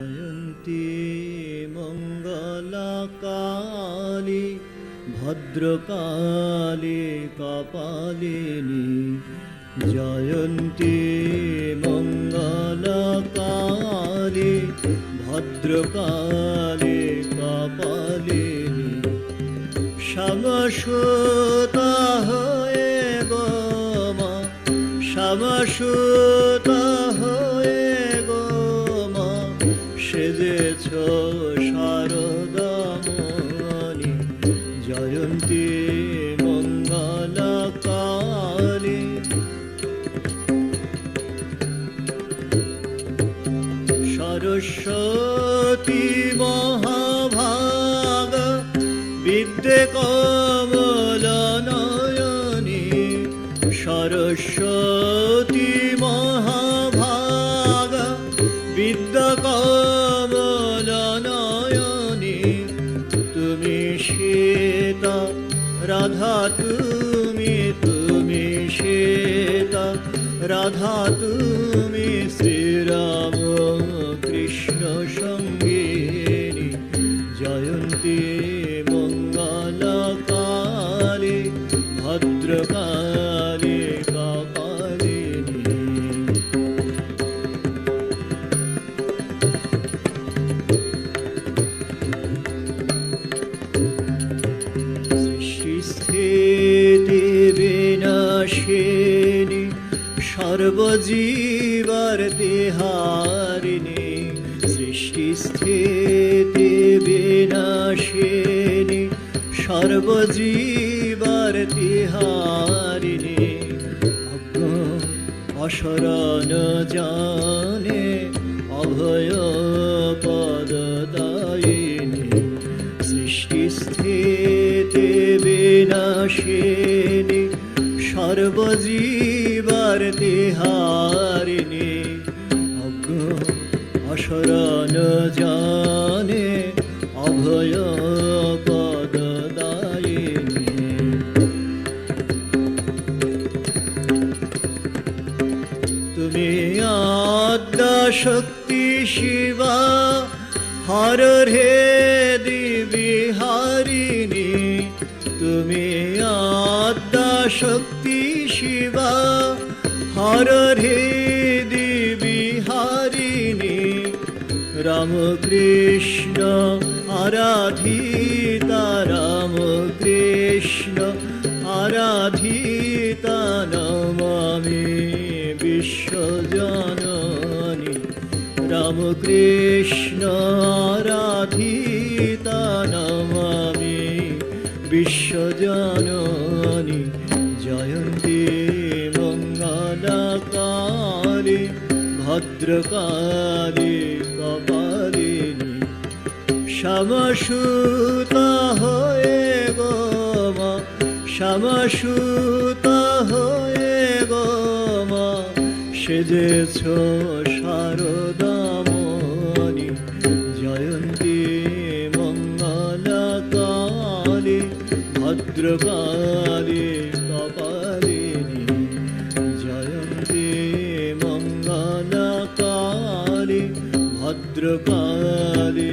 জয়ন্তী মঙ্গলাকালী ভদ্রকালী কপালিনী। জয়ন্তী মঙ্গলাকালী ভদ্রকালী কপালিনী। সমসুতা হয়ে গোমা সমসুতা সেজেছ শারদামণি জয়ন্তী মঙ্গলা কালী সরস্বতী মহাভাগ বিদ্যে কমল शेता राधा तु शेता राधा राधातु সর্বজীবার দেহারিণী সৃষ্টিস্থিতি বিনাশিনী সর্বজীবার দেহারিণী অজ্ঞ অসরণ জানে অভয় পদদায়িনী সৃষ্টিস্থিতি বিনাশিনী সর্বজীবার দেহারিণী অজ্ঞ অসরণ জানে তুমি আদ্যা শক্তি শিবা, হর হে দেবী হারিণী। তুমি আদ্যা শক্তি শিবা হর হে দেবী হারিণী, রাম কৃষ্ণ আরাধিতা, রাম কৃষ্ণ আরাধিতা, নমামি বিশ্বজননী রাম কৃষ্ণ আরাধিতা, নমামি বিশ্বজননী ভদ্রকালী কপালিনী সমসুতা হয়ে গোমা সমসুতা হয়ে গোমা সেজেছ শারদামণি জয়ন্তী মঙ্গলা কালী ভদ্রকালী भद्रपाले